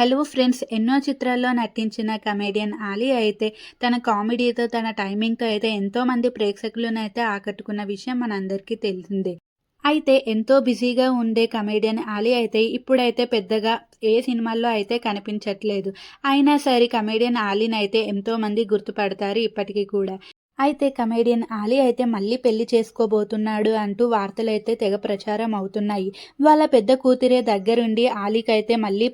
Hello friends ఎన్నో చిత్రాల్లో నటించిన కమెడియన్ ఆలీ అయితే తన కామెడీతో తన టైమింగ్తో అయితే ఎంతో మంది ప్రేక్షకులను అయితే ఆకట్టుకున్న విషయం మనందరికీ తెలిసిందే. అయితే ఎంతో బిజీగా ఉండే కమెడియన్ ఆలీ అయితే ఇప్పుడైతే పెద్దగా ఏ సినిమాల్లో అయితే కనిపించట్లేదు. అయినా సరే కమెడియన్ ఆలీని అయితే ఎంతో మంది గుర్తుపడతారు ఇప్పటికీ కూడా. అయితే కమేడియన్ ఆలీ అయితే మళ్ళీ పెళ్ళి చేసుకోబోతున్నాడు అంటూ వార్తలు అయితే తెగ ప్రచారం అవుతున్నాయి. వాళ్ళ పెద్ద కూతురే దగ్గరుండి ఆలీకి అయితే మళ్ళీ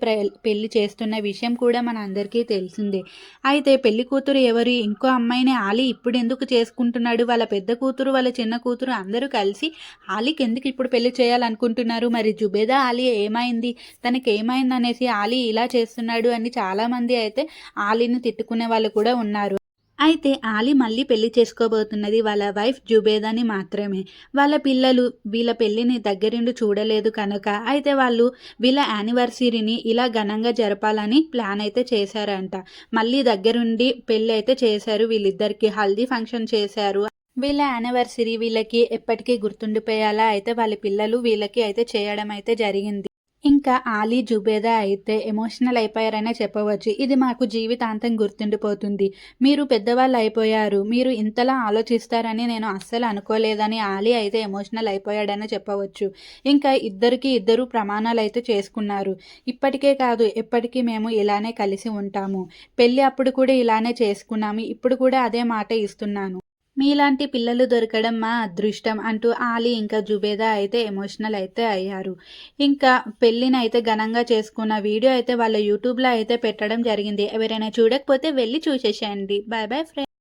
పెళ్ళి చేస్తున్న విషయం కూడా మన అందరికీ తెలిసిందే. అయితే పెళ్ళి కూతురు ఎవరు? ఇంకో అమ్మాయిని ఆలీ ఇప్పుడు ఎందుకు చేసుకుంటున్నాడు? వాళ్ళ పెద్ద కూతురు వాళ్ళ చిన్న కూతురు అందరూ కలిసి ఆలీకి ఎందుకు ఇప్పుడు పెళ్ళి చేయాలనుకుంటున్నారు? మరి జుబేదా ఆలీ ఏమైంది? తనకి ఏమైంది అనేసి ఆలీ ఇలా చేస్తున్నాడు అని చాలామంది అయితే ఆలీని తిట్టుకునే వాళ్ళు కూడా ఉన్నారు. అయితే ఆలి మళ్ళీ పెళ్ళి చేసుకోబోతున్నది వాళ్ళ వైఫ్ జుబేదని మాత్రమే. వాళ్ళ పిల్లలు వీళ్ళ పెళ్ళిని దగ్గరుండి చూడలేదు కనుక అయితే వాళ్ళు వీళ్ళ యానివర్సరీని ఇలా ఘనంగా జరపాలని ప్లాన్ అయితే చేశారంట. మళ్ళీ దగ్గరుండి పెళ్ళి అయితే చేశారు. వీళ్ళిద్దరికి హల్దీ ఫంక్షన్ చేశారు. వీళ్ళ యానివర్సరీ వీళ్ళకి ఎప్పటికీ గుర్తుండిపోయేలా అయితే వాళ్ళ పిల్లలు వీళ్ళకి అయితే చేయడం అయితే జరిగింది. ఇంకా ఆలీ జుబేదా అయితే ఎమోషనల్ అయిపోయారనే చెప్పవచ్చు. ఇది మాకు జీవితాంతం గుర్తుండిపోతుంది. మీరు పెద్దవాళ్ళు అయిపోయారు. మీరు ఇంతలా ఆలోచిస్తారని నేను అస్సలు అనుకోలేదని ఆలీ అయితే ఎమోషనల్ అయిపోయాడని చెప్పవచ్చు. ఇంకా ఇద్దరికి ఇద్దరు ప్రమాణాలు అయితే చేసుకున్నారు. ఇప్పటికే కాదు ఎప్పటికీ మేము ఇలానే కలిసి ఉంటాము. పెళ్ళి అప్పుడు కూడా ఇలానే చేసుకున్నాము. ఇప్పుడు కూడా అదే మాట ఇస్తున్నాను. మీలాంటి పిల్లలు దొరకడం మా అదృష్టం అంటూ ఆలీ ఇంకా జుబేదా అయితే ఎమోషనల్ అయితే అయ్యారు. ఇంకా పెళ్ళిని అయితే ఘనంగా చేసుకున్న వీడియో అయితే వాళ్ళ యూట్యూబ్లో అయితే పెట్టడం జరిగింది. ఎవరైనా చూడకపోతే వెళ్ళి చూసేసేయండి. Bye boy friend